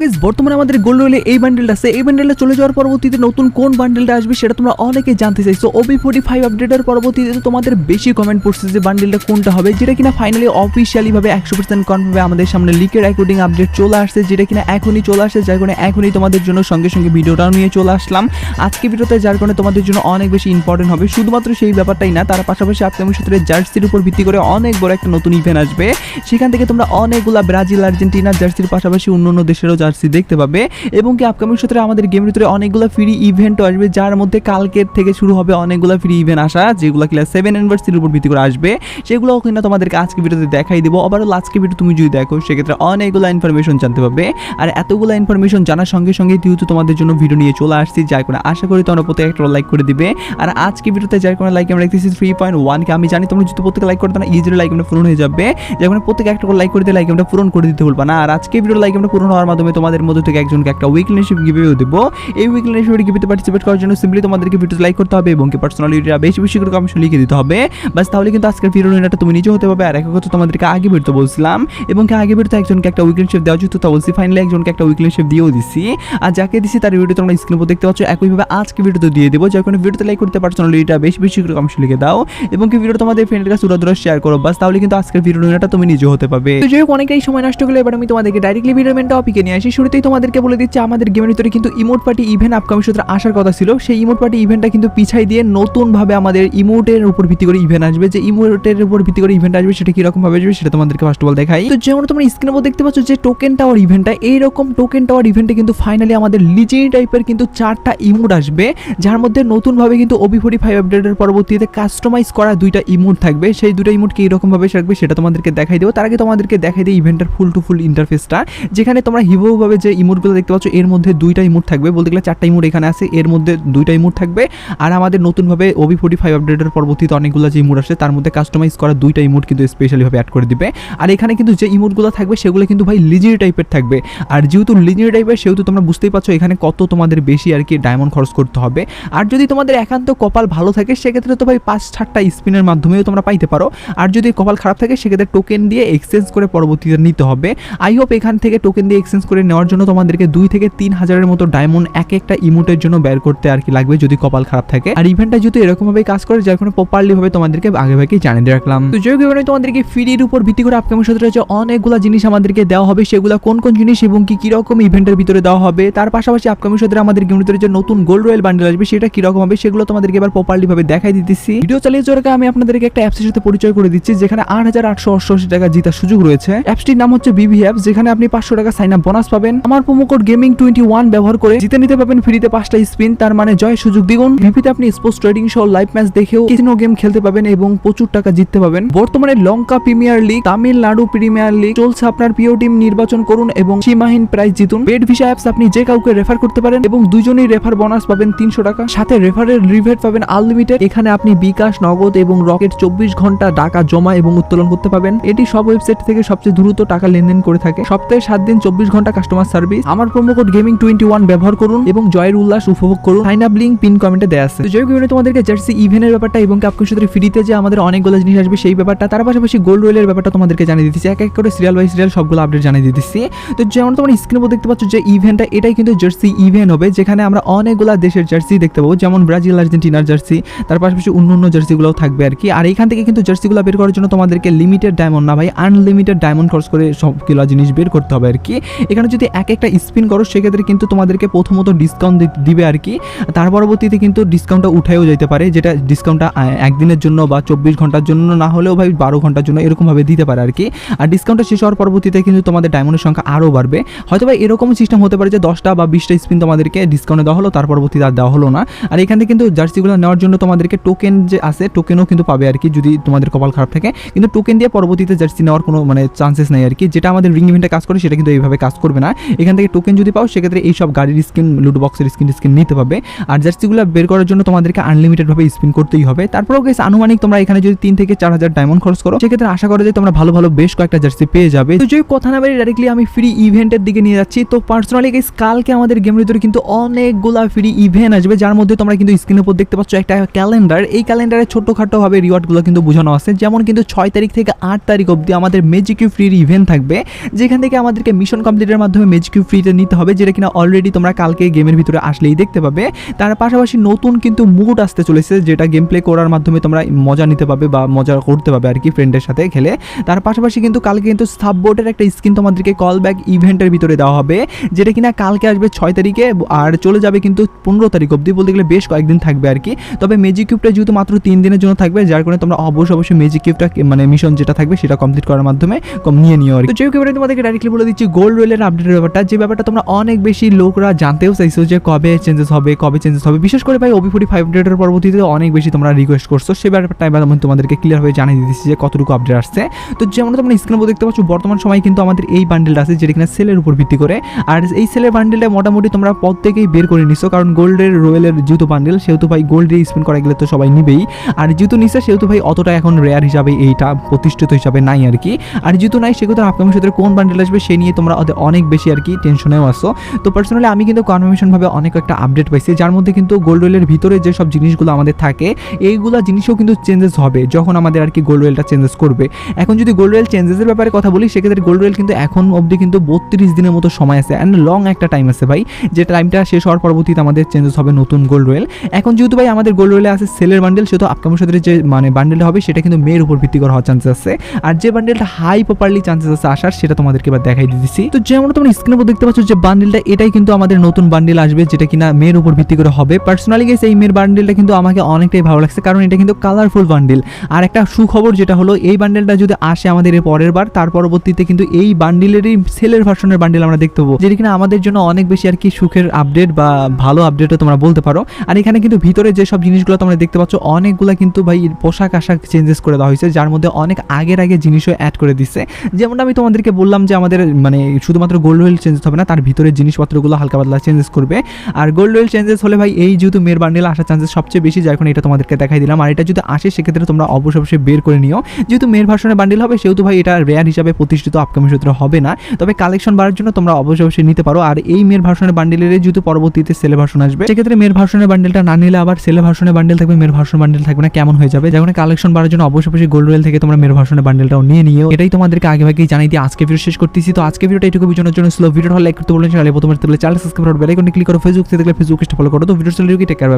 Guys বর্তমানে আমাদের gold রয়েলে এই বান্ডেলটা আছে এই বান্ডেলটা চলে যাওয়ার পরবর্তীতে নতুন কোন বান্ডেলটা আসবে সেটা তোমরা অনেকে জানতে চাইছো। ওবি ফোর্টি ফাইভ আপডেটের পরবর্তীতে তোমাদের বেশি কমেন্ট পড়ছে যে বান্ডেলটা কোনটা হবে, যেটা কিনা ফাইনালি অফিসিয়ালি ভাবে একশো পার্সেন্ট কনফার্মে আমাদের সামনে লিকের অ্যাকর্ডিং আপডেট চলে আসছে, যেটা কিনা এখনই চলে আসছে, যার কারণে এখনই তোমাদের জন্য সঙ্গে সঙ্গে ভিডিওটাও নিয়ে চলে আসলাম। আজকে ভিডিওতে যার কারণে তোমাদের জন্য অনেক বেশি ইম্পর্টেন্ট হবে, শুধুমাত্র সেই ব্যাপারটাই না, তার পাশাপাশি আপকামিং সূত্রে জার্সির উপর ভিত্তি করে অনেক বড় একটা নতুন ইভেন্ট আসবে। সেখান থেকে তোমরা অনেকগুলা ব্রাজিল, আর্জেন্টিনা, জার্সির পাশাপাশি অন্য অন্য দেশেরও জার্সি দেখতে পাবে এবং কি আপকামিং সূত্রে আমাদের গেমের ভিতরে অনেকগুলো ফ্রি ইভেন্টও আসবে, যার মধ্যে কালকের থেকে শুরু হবে অনেকগুলো ফ্রি ইভেন্ট আসা, যেগুলো কিনা সেভেন অ্যানিভার্সারির উপর ভিত্তি করে আসবে। সেগুলোও কিনা তোমাদেরকে আজকে ভিডিওতে দেখাই দেবো। আবার আজকে ভিডিও তুমি যদি দেখো, সেক্ষেত্রে অনেকগুলো ইনফরমেশন জানতে পারবে। আর এতগুলো ইনফরমেশন জানার সঙ্গে সঙ্গে যেহেতু তোমাদের জন্য ভিডিও নিয়ে চলে আসছি, যার কোনো আশা করি তোমরা প্রত্যেক একটা লাইক করে দিবে। আর আজকে ভিডিওতে যার কোনো লাইক আমরা দেখতেছি থ্রি পয়েন্ট ওয়ানকে আমি জানি তোমরা যদি প্রত্যেকে লাইক করতে না ইজিলি লাইক আমরা পূরণ হয়ে যাবে। কারণে প্রত্যেকে একটা করে লাইক করে লাইক আমরা পূরণ করে দিতে বলব না। আর আজকে ভিডিও লাইক আমরা পূরণ হওয়ার মাধ্যমে তোমাদের মধ্যে থেকে একজনকে একটা উইকলিশিপ গিভেও দেবো। এই উইকলিশিপ গিভিতে পার্টিসিপেট করার জন্য সিম্পলি তোমাদেরকে ভিডিও লাইক করতে হবে এবং কি পার্সোনালিটিটা বেশি বেশি করে কমেন্ট লিখে দিতে হবে। বাস তাহলে কিন্তু আজকের ভিডিও নিয়ে তুমি নিজে হতে পারবে। আর এক কথা তোমাদেরকে আগে ভিডিও বলছিলাম। এবং কি আগে ভিডিওতে একজনকে একটা উইকলিশিপ দেওয়া যেত তা বলছি ফাইনালি একজনকে একটা উইকলিশিপ দিয়েও দিছি। আর যাকে দিছি তার ভিডিও তোমরা স্ক্রিন উপর দেখতে পাচ্ছ, একইভাবে আজকে ভিডিওতে দিয়ে দেবো। যার কারণে ভিডিওতে লাইক করতে পার্সোনালিটিটা বেশি বেশি করে কমেন্ট লিখে দাও। এবং কি ভিডিও তোমাদের ফ্রেন্ডের কাছে উড়া শেয়ার করো। বাস তাহলে কিন্তু আজকের ভিডিও নিয়েটা তুমি নিজে হতে পারবে। তো যাই হোক, অনেকটাই সময় নষ্ট করলে এবার আমি তোমাদেরকে ডাইরেক্টলি ভিডিও টপিকে নিয়ে আসি। শুরুতেই তোমাদেরকে বলে দিচ্ছি, আমাদের গেমের ভিতরে কিন্তু ইমোট পার্টি ইভেন্ট আপকামিং সূত্রে আসার কথা ছিল। সেই ইমোট পার্টি ইভেন্টটা কিন্তু পিছাই দিয়ে নতুন ভাবে আমাদের ইমোটের উপর ভিত্তি করে ইভেন্ট আসবে। যে ইমোটের উপর ভিত্তি করে ইভেন্ট আসবে, সেটা কীরকম ভাবে আসবে, সেটা তোমাদেরকে ফার্স্ট অফ অল দেখাই। তো যেমন তোমরা স্ক্রিনের উপর দেখতে পাচ্ছ যে টোকেন টাওয়ার ইভেন্টটা এইরকম টোকেন টাওয়ার ইভেন্টে কিন্তু ফাইনালি আমাদের লিজেন্ড টাইপের কিন্তু চারটা ইমোট আসবে, যার মধ্যে নতুনভাবে কিন্তু ওবি ফোর্টি ফাইভ আপডেটের পরবর্তীতে কাস্টমাইজ করা দুইটা ইমোট থাকবে। সেই দুইটা ইমোট কি এরকম ভাবে থাকবে সেটা তোমাদেরকে দেখাই দেবো। তার আগে তোমাদেরকে দেখাই দিই ইভেন্টের ফুল টু ফুল ইন্টারফেসটা যেখানে তোমরা হিবো ভাবে যে ইমোটগুলো দেখতে পাচ্ছ, এর মধ্যে দুইটা ইমোট থাকবে। বলতে গেলে চারটা ইমোট এখানে আছে, এর মধ্যে দুইটা ইমোট থাকবে। আর আমাদের নতুনভাবে ওবি ফোর্টি ফাইভ আপডেটের পরবর্তীতে অনেকগুলো যে ইমোট আসে, তার মধ্যে কাস্টমাইজ করা দুইটা ইমোট কিন্তু স্পেশালিভাবে অ্যাড করে দিবে। আর এখানে কিন্তু যে ইমোটগুলো থাকবে, সেগুলো কিন্তু ভাই লিজির টাইপের থাকবে। আর যেহেতু লিজির টাইপের সেহেতু তোমরা বুঝতেই পারছ এখানে কত তোমাদের বেশি আর কি ডায়মন্ড খরচ করতে হবে। আর যদি তোমাদের একান্ত কপাল ভালো থাকে, সেক্ষেত্রে তো ভাই পাঁচ ছাড়টা স্পিনের মাধ্যমেও তোমরা পাইতে পারো। আর যদি কপাল খারাপ থাকে, সেক্ষেত্রে টোকেন দিয়ে এক্সচেঞ্জ করে পরবর্তীতে নিতে হবে। আই হোপ এখান থেকে টোকেন দিয়ে এক্সচেঞ্জ করে নেওয়ার জন্য তোমাদেরকে দুই থেকে তিন হাজারের মতো ডায়মন্ড এক একটা ইমোটের জন্য বের করতে আর কি লাগবে যদি কপাল খারাপ থাকে। আর ইভেন্টটা যদি এরকম ভাবে কাজ করে, যার কোনো প্রপারলি ভাবে তোমাদেরকে আগে ভাগে জানিয়ে রাখলাম। তো যাই হোক তোমাদেরকে ফ্রির উপর ভিত্তি করে আপকামিং সূত্রে যে অনেকগুলো জিনিস আমাদেরকে দেওয়া হবে। সেগুলো কোন কোন জিনিস এবং কি কীরকম ইভেন্টের ভিতরে দেওয়া হবে, তার পাশাপাশি আপকামিং সূত্রে আমাদের গেমের ভিতরে যে নতুন গোল্ড রয়েল বান্ডেল আসবে, সেটা কীরকম হবে সেগুলো তোমাদেরকে এবার প্রপারলি ভাবে দেখাই দিতেছি। ভিডিও চালিয়ে যাওয়ার আগে আমি আপনাদেরকে একটা অ্যাপসের সাথে পরিচয় করে দিচ্ছি, যেখানে আট হাজার আটশো অষ্টআশি টাকা জিতার সুযোগ রয়েছে। অ্যাপসটির নাম হচ্ছে বিভি অ্যাপস যেখানে আপনি পাঁচশো টাকা সাইন আপ বোনাস পাবেন। আমার কোড গেমিং টোয়েন্টি ওয়ান ব্যবহার করে জিতে নিতে পাবেন ফ্রিতে পাঁচটা স্পিন তার মানে জয় সুযোগ দ্বিগুণ। ভিপিতে আপনি স্পোর্টস ট্রেডিং সহ লাইভ ম্যাচ দেখেও কিছু গেম খেলতে পাবেন এবং প্রচুর টাকা জিততে পাবেন বর্তমানে Lanka premier league Tamil Nadu premier league চলছে আপনার প্রিয় টিম নির্বাচন করুন এবং সীমাহীন প্রাইজ জিতুন। পেড ভিসা অ্যাপস আপনি যে কাউকে রেফার করতে পারেন এবং দুজনেই রেফার বোনাস পাবেন তিনশো টাকা। সাথে রেফারের রিভেট পাবেন আনলিমিটেড এখানে আপনি বিকাশ, নগদ এবং রকেট চব্বিশ ঘণ্টা টাকা জমা এবং উত্তোলন করতে পাবেন এটি সব ওয়েবসাইট থেকে সবচেয়ে দ্রুত টাকা লেনদেন করে থাকে। সপ্তাহে সাত দিন, চব্বিশ ঘণ্টা কাস্টমার সার্ভিস আমার promo code gaming twenty one ব্যবহার করুন এবং জয়ের উল্লাস উপভোগ করুন। সাইন আপ লিঙ্ক পিন কমেন্টে দেওয়া আছে। জয় গেমিং তোমাদেরকে জার্সি ইভেন্টের ব্যাপারটা এবং আপনার সাথে ফ্রিতে যে আমাদের অনেকগুলো জিনিস আসবে সেই ব্যাপারটা, তার পাশাপাশি গোল্ড রোয়েলের ব্যাপারটা তোমাদেরকে জানিয়ে দিতেছি। এক এক করে সিরিয়াল বাই সিরিয়াল সবগুলো আপডেট জানিয়ে দিতেছি। তো যেমন তোমরা স্ক্রিনে উপর দেখতে পাচ্ছ যে ইভেন্টটা এটাই কিন্তু জার্সি ইভেন্ট হবে, যেখানে আমরা অনেকগুলো দেশের জার্সি দেখতে পাবো, যেমন ব্রাজিল আর্জেন্টিনার জার্সি তার পাশাপাশি অন্য অন্য জার্সিগুলোও থাকবে আর কি। আর এখান থেকে কিন্তু জার্সিগুলো বের করার জন্য তোমাদেরকে লিমিটেড ডায়মন্ড না ভাই আনলিমিটেড ডায়মন্ড খরচ করে সবগুলো জিনিস বের করতে হবে আর কি। এখানে যদি এক একটা স্পিন করো, সেক্ষেত্রে কিন্তু তোমাদেরকে প্রথমত ডিসকাউন্ট দিবে আর কি। তার পরবর্তীতে কিন্তু ডিসকাউন্টটা উঠায়ও যেতে পারে, যেটা ডিসকাউন্টটা একদিনের জন্য বা চব্বিশ ঘণ্টার জন্য না হলেও ভাই বারো ঘণ্টার জন্য এরকমভাবে দিতে পারে আর কি। আর ডিসকাউন্টটা শেষ হওয়ার পরবর্তীতে কিন্তু তোমাদের ডায়মন্ডের সংখ্যা আরও বাড়বে। হয়তো বা এরকম সিস্টেম হতে পারে যে দশটা বা বিশটা স্পিন তোমাদেরকে ডিসকাউন্টে দেওয়া হলো, তার পরবর্তীতে আর দেওয়া হলো না। আর এখান থেকে কিন্তু জার্সিগুলো নেওয়ার জন্য তোমাদেরকে টোকেন যে আছে টোকেনও কিন্তু পাবে আর কি, যদি তোমাদের কপাল খারাপ থাকে। কিন্তু টোকেন দিয়ে পরবর্তীতে জার্সি নেওয়ার কোনো মানে চান্সেস নেই আর কি। যেটা আমাদের রিং ইভেন্টে কাজ করে, সেটা কিন্তু এইভাবে কাজ করবে না। এখান থেকে টোকেন যদি পাও, সেক্ষেত্রে এই সব গাড়ির স্কিন লুট বক্সের স্কিন স্কিন নিতে পারবে। আর জার্সিগুলো বের করার জন্য তোমাদেরকে আনলিমিটেডভাবে স্পিন করতেই হবে। তারপরেও গেছে আনুমানিক তোমরা এখানে যদি তিন থেকে চার হাজার ডায়মন্ড খরচ করো, সেক্ষেত্রে আশা করা যায় তোমরা ভালো ভালো বেশ কয়েকটা জার্সি পেয়ে যাবে। তো যে কথা না বাড়ি ডাইরেক্টলি আমি ফ্রি ইভেন্টের দিকে নিয়ে যাচ্ছি। তো পার্সোনালি গেস কালকে আমাদের গেমের ভিতরে কিন্তু অনেকগুলা ফ্রি ইভেন্ট আসবে, যার মধ্যে তোমরা কিন্তু স্ক্রিনের উপর দেখতে পাচ্ছ একটা ক্যালেন্ডার এই ক্যালেন্ডারে ছোট্টখাটো ভাবে রিওয়ার্ডগুলো কিন্তু বোঝানো আছে। যেমন কিন্তু ছয় তারিখ থেকে আট তারিখ অবধি আমাদের মেজিক ফ্রি ইভেন্ট থাকবে, যেখান থেকে আমাদেরকে মিশন কমপ্লিটের মাধ্যমে ম্যাজিক কিউব ফ্রিতে নিতে হবে, যেটা কিনা অলরেডি তোমরা কালকে গেমের ভিতরে আসলেই দেখতে পাবে। তার পাশাপাশি নতুন কিন্তু মুড আসতে চলেছে, যেটা গেম প্লে করার মাধ্যমে তোমরা মজা নিতে পাবে বা মজা করতে পাবে আর কি ফ্রেন্ডের সাথে খেলে। তার পাশাপাশি কিন্তু কালকে কিন্তু সাববোর্ডের একটা স্কিন তোমাদেরকে কল ব্যাক ইভেন্টের ভিতরে দেওয়া হবে, যেটা কিনা কালকে আসবে ছয় তারিখে আর চলে যাবে কিন্তু পনেরো তারিখ অবধি বলতে গেলে বেশ কয়েকদিন থাকবে আর কি। তবে ম্যাজিক কিউবটা যেহেতু মাত্র তিন দিনের জন্য থাকবে, যার কারণে তোমরা অবশ্যই অবশ্যই ম্যাজিক কিউবটা মানে মিশন যেটা থাকবে সেটা কমপ্লিট করার মাধ্যমে কম নিয়ে নিও আর কি। যেহেতু এবারে তোমাদেরকে ডাইরেক্টলি বলে দিচ্ছি গোল্ড রয়েলের আপডেটের ব্যাপারটা, যে ব্যাপারটা তোমরা অনেক বেশি লোকরা জানতেও চাইছো যে কবে চেঞ্জেস হবে, কবে চেঞ্জেস হবে। বিশেষ করে ভাই ওবি ফোর্টি ফাইভ আপডেটের পরবর্তীতে অনেক বেশি তোমরা রিকোয়েস্ট করছ। সে ব্যাপারটা এবার আমি তোমাদেরকে ক্লিয়ারভাবে জানিয়ে দিচ্ছি যে কতটুকু আপডেট আসছে। তো যেমন তোমরা স্ক্রিনে দেখতে পাচ্ছ, বর্তমান সময় কিন্তু আমাদের এই বান্ডেলটা আছে যেটা কিনা সেলের উপর ভিত্তি করে। আর এই সেলের বান্ডেলটা মোটামুটি তোমরা প্রত্যেকেই বের করে নিছো, কারণ গোল্ডের রয়েলের যেহেতু বান্ডেল সেহেতু ভাই গোল্ডে স্পিন করা গেলে তো সবাই নিবেই। আর যেহেতু নিছে, সেহেতু ভাই অতটা এখন রেয়ার হিসাবে এইটা প্রতিষ্ঠিত হিসাবে নাই আর কি। আর যেহেতু নাই সেক্ষেত্রে আপকামিং সাথে কোন বান্ডেল আসবে, সে নিয়ে তোমরা অনেক বেশি আর কি টেনশনেও আসো তো পার্সোনালি আমি কিন্তু কনফার্মেশনভাবে অনেক একটা আপডেট পাইছি, যার মধ্যে কিন্তু গোল্ড রয়েলের ভিতরে যে সব জিনিসগুলো আমাদের থাকে, এইগুলা জিনিসও কিন্তু চেঞ্জেস হবে যখন আমাদের আর কি গোল্ড রয়েলটা চেঞ্জেস করবে। এখন যদি গোল্ড রয়েল চেঞ্জেসের ব্যাপারে কথা বলি, সেক্ষেত্রে গোল্ড রয়েল কিন্তু এখন অবধি কিন্তু বত্রিশ দিনের মতো সময় আছে অ্যান্ড লং একটা টাইম আছে ভাই, যে টাইমটা শেষ হওয়ার পরবর্তীতে আমাদের চেঞ্জেস হবে নতুন গোল্ড রয়েল এখন যেহেতু ভাই আমাদের গোল্ড রয়েলে আছে সেলের বান্ডেল সেহেতু আপকামিং সাথে যে মানে বান্ডেলটা হবে, সেটা কিন্তু মেয়ের উপর ভিত্তি করা হওয়ার চান্সেস আছে। আর যে বান্ডেলটা হাই প্রপারলি চান্সেস আছে আসার, সেটা তোমাদেরকে এবার দেখাই দিতেছি। তো যেমন তোমরা স্ক্রিনের উপর দেখতে পাচ্ছ যে বান্ডেলটা এটাই কিন্তু আমাদের নতুন বান্ডিল আসবে, যেটা কিনা মেয়ের উপর ভিত্তি করে হবে। পার্সোনালি গেছে এই মেয়ের বান্ডিলটা কিন্তু আমাকে অনেকটাই ভালো লাগছে, কারণ এটা কিন্তু কালারফুল বান্ডিল আর একটা সুখবর যেটা হলো, এই বান্ডেলটা যদি আসে আমাদের এর পরের বার, তার পরবর্তীতে কিন্তু এই বান্ডিলেরই সেলের ভার্সনের বান্ডিল আমরা দেখতে পাবো, যেটা কিনা আমাদের জন্য অনেক বেশি আর কি সুখের আপডেট বা ভালো আপডেটও তোমরা বলতে পারো। আর এখানে কিন্তু ভিতরে যে সব জিনিসগুলো তোমরা দেখতে পাচ্ছ, অনেকগুলো কিন্তু ভাই পোশাক আশাক চেঞ্জেস করে দেওয়া হয়েছে, যার মধ্যে অনেক আগের আগে জিনিসও অ্যাড করে দিচ্ছে যেমন আমি তোমাদেরকে বললাম যে আমাদের মানে শুধুমাত্র গোল্ড ওয়েল চেঞ্জেস হবে না, তার ভিতরে জিনিসপত্রগুলো হালকা পাতলা চেঞ্জেস করবে। আর গোল্ড ওয়েল চেঞ্জেস হলে ভাই, এই যেহেতু মেয়ের বান্ডেল আসার চান্সেস সবচেয়ে বেশি, যার কারণে এটা তোমাদেরকে দেখাই দিলাম। আর এটা যদি আসে, সেক্ষেত্রে তোমরা অবশ্য অবশ্যই বের করে নিও। যেহেতু মেয়ের ভার্সনের বান্ডেল হবে, সেহেতু ভাই, এটা রেয়ার হিসাবে প্রতিষ্ঠিত আপকামিং সূত্রে হবে না। তবে কালেকশন বাড়ার জন্য তোমরা অবশ্যই অবশ্যই নিতে পারো। আর এই মেয়ের ভার্সনের বান্ডেলের যেহেতু পরবর্তীতে সেলে ভার্সন আসবে, সেক্ষেত্রে মেয়ের ভার্সনের বান্ডেলটা না নিলে আবার সেলে ভার্সনের বান্ডেল থাকবে মেয়ের ভার্সন বান্ডেল থাকবে না, কেমন হয়ে যাবে? যখন কালেকশন বাড়ার জন্য অবশ্যই অবশ্যই গোল্ড রয়েল থেকে তোমরা মেয়ের ভার্সনের বান্ডেলটাও নিয়ে নিও। এটাই তোমাদেরকে আগে ভাগেই জানাই দিয়ে আজকে ভিডিও শেষ করতেছি। তো আজকে ভিডিওটা এইটুকু বোঝানোর জন্য স্লো ভিডিও লাইক করতে বললেন চ্যানেলে প্রথমে চ্যানেল সাবস্ক্রাইব বেলাইকনে ক্লিক করো ফেসবুক থেকে দেখলে ফেসবুক ফলো করো। তো ভিডিও চলে